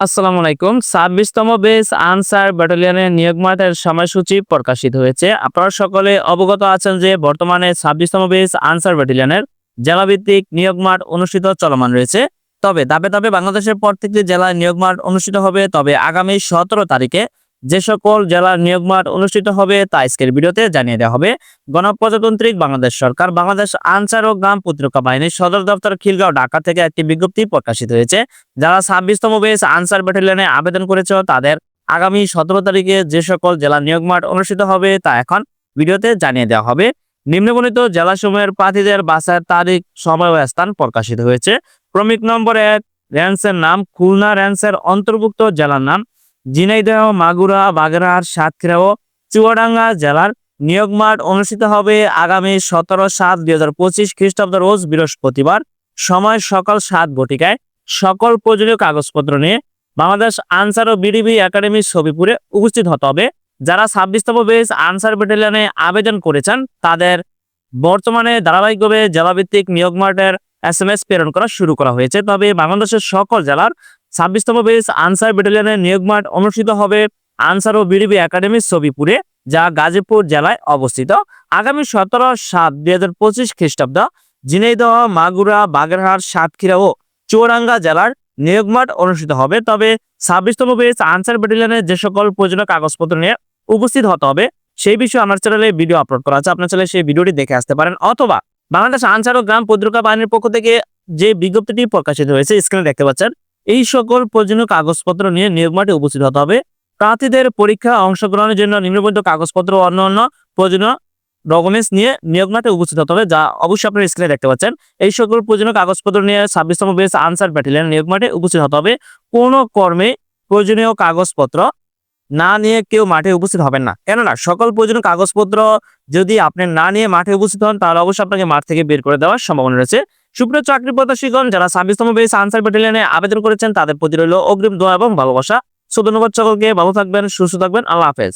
আসসালামু আলাইকুম। ছাব্বিশতম base answer ব্যাটালিয়নের নিয়োগ মাঠের সময়সূচি প্রকাশিত হয়েছে। আপনারা সকলে অবগত আছেন যে বর্তমানে ছাব্বিশতম বেস আনসার ব্যাটালিয়নের জেলাভিত্তিক নিয়োগ মাঠ অনুষ্ঠিত চলমান রয়েছে। তবে দাবে ধাপে বাংলাদেশের প্রত্যেকটি জেলায় নিয়োগ মাঠ অনুষ্ঠিত হবে। তবে আগামী সতেরো তারিখে যে সকল জেলার নিয়োগ মাঠ অনুষ্ঠিত হবে তা আজকের ভিডিওতে জানিয়ে দেওয়া হবে। গণপ্রজাতান্ত্রিক বাংলাদেশ সরকার, বাংলাদেশ আনসার ও গ্রাম প্রতিরক্ষা বাহিনীর সদর দপ্তর খিলগাঁও, ঢাকা থেকে একটি বিজ্ঞপ্তি প্রকাশিত হয়েছে। যারা ছাব্বিশতম বেস আনসার ব্যাটালিয়নে আবেদন করেছে, তাদের আগামী সতেরো তারিখে যে সকল জেলা নিয়োগ মাঠ অনুষ্ঠিত হবে তা এখন ভিডিওতে জানিয়ে দেওয়া হবে। নিম্নবর্ণিত জেলাসমূহের প্রার্থীদের বাছাইয়ের তারিখ, সময় ও স্থান প্রকাশিত হয়েছে। ক্রমিক নম্বর এক, র্যান্সের নাম, খুলনা র্যান্সের অন্তর্ভুক্ত জেলার নাম ঝিনাইদহ, মাগুরা, বাগেরহাট, সাতক্ষীরা ও চুয়াডাঙ্গা জেলার নিয়োগ মাঠ অনুষ্ঠিত হবে আগামী সতেরো সাত দুই হাজার পঁচিশ খ্রিস্টাব্দ রোজ বৃহস্পতিবার সময় সকাল সাত ঘটিকায়। সকল প্রয়োজনীয় কাগজপত্র নিয়ে বাংলাদেশ আনসার ও বিডিবি একাডেমি ছবিপুরে উপস্থিত হতে হবে। যারা ছাব্বিশতম বেস আনসার ব্যাটালিয়নে আবেদন করেছেন, তাদের বর্তমানে ধারাবাহিকভাবে জেলাভিত্তিক নিয়োগ মাঠের এস এম এস প্রেরণ করা শুরু করা হয়েছে। তবে বাংলাদেশের সকল জেলার ছাব্বিশতম বেস আনসার ব্যাটালিয়নের নিয়োগ মাঠ অনুষ্ঠিত হবে আনসার ও বিডিবি একাডেমি ছবিপুরে, যা গাজীপুর জেলায় অবস্থিত। আগামী সতেরো সাত দুই হাজার পঁচিশ খ্রিস্টাব্দ, ঝিনাইদহ, মাগুরা, বাগেরহাট, সাতক্ষীরা ও চুয়াডাঙ্গা জেলার নিয়োগ মাঠ অনুষ্ঠিত হবে। তবে ছাব্বিশতম বেস আনসার ব্যাটালিয়নের যে সকল প্রয়োজনীয় কাগজপত্র নিয়ে উপস্থিত হতে হবে, সেই বিষয়ে আমার চ্যানেলে ভিডিও আপলোড করা আছে। আপনার চ্যানেলে সেই ভিডিওটি দেখে আসতে পারেন। অথবা বাংলাদেশ আনসার ও গ্রাম প্রতিরক্ষা বাহিনীর পক্ষ থেকে যে বিজ্ঞপ্তিটি প্রকাশিত হয়েছে স্ক্রিনে দেখতে পাচ্ছেন। এই সকল প্রয়োজনীয় কাগজপত্র নিয়ে নিয়োগ মাঠে উপস্থিত হতে হবে। প্রার্থীদের পরীক্ষা অংশগ্রহণের জন্য নিম্নবর্ণিত কাগজপত্র ও অন্যান্য প্রয়োজনীয় ডকুমেন্টস নিয়ে নিয়োগ মাঠে উপস্থিত হতে হবে, যা অবশ্যই আপনার স্ক্রিনে দেখতে পাচ্ছেন। এই সকল প্রয়োজনীয় কাগজপত্র নিয়ে ছাব্বিশতম বেস আনসার ব্যাটালিয়ন নিয়োগ মাঠে উপস্থিত হতে হবে। কোনো কর্মে প্রয়োজনীয় কাগজপত্র না নিয়ে কেউ মাঠে উপস্থিত হবেন না। কেননা, সকল প্রয়োজনীয় কাগজপত্র যদি আপনি না নিয়ে মাঠে উপস্থিত হন, তাহলে অবশ্যই আপনাকে মাঠ থেকে বের করে দেওয়ার সম্ভাবনা রয়েছে। সুপ্রিয় চাকরি প্রত্যাশীগণ, যারা ছাব্বিশতম বেস আনসার ব্যাটালিয়নে আবেদন করেছেন, তাদের প্রতি রইল অগ্রিম দোয়া এবং ভালোবাসা। সো ধন্যবাদ সকলকে, ভালো থাকবেন, সুস্থ থাকবেন, আল্লাহ হাফেজ।